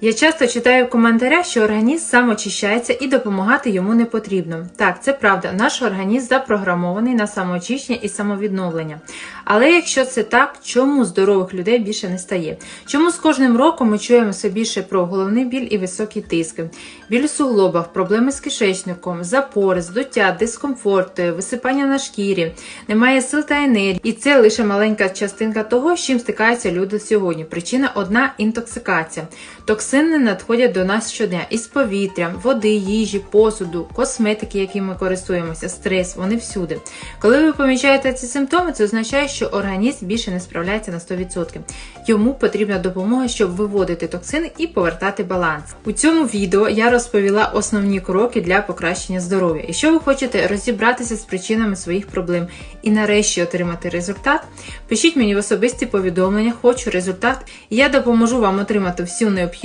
Я часто читаю в коментарях, що організм сам очищається і допомагати йому не потрібно. Так, це правда, наш організм запрограмований на самоочищення і самовідновлення. Але якщо це так, чому здорових людей більше не стає? Чому з кожним роком ми чуємо все більше про головний біль і високі тиски, біль у суглобах, проблеми з кишечником, запори, здуття, дискомфорт, висипання на шкірі, немає сил та енергії. І це лише маленька частинка того, з чим стикаються люди сьогодні. Причина одна інтоксикація. Токсини надходять до нас щодня із повітря, води, їжі, посуду, косметики, якими ми користуємося, стрес, вони всюди. Коли ви помічаєте ці симптоми, це означає, що організм більше не справляється на 100%. Йому потрібна допомога, щоб виводити токсини і повертати баланс. У цьому відео я розповіла основні кроки для покращення здоров'я. Якщо ви хочете розібратися з причинами своїх проблем і нарешті отримати результат, пишіть мені в особисті повідомлення, хочу результат, і я допоможу вам отримати всю необхідну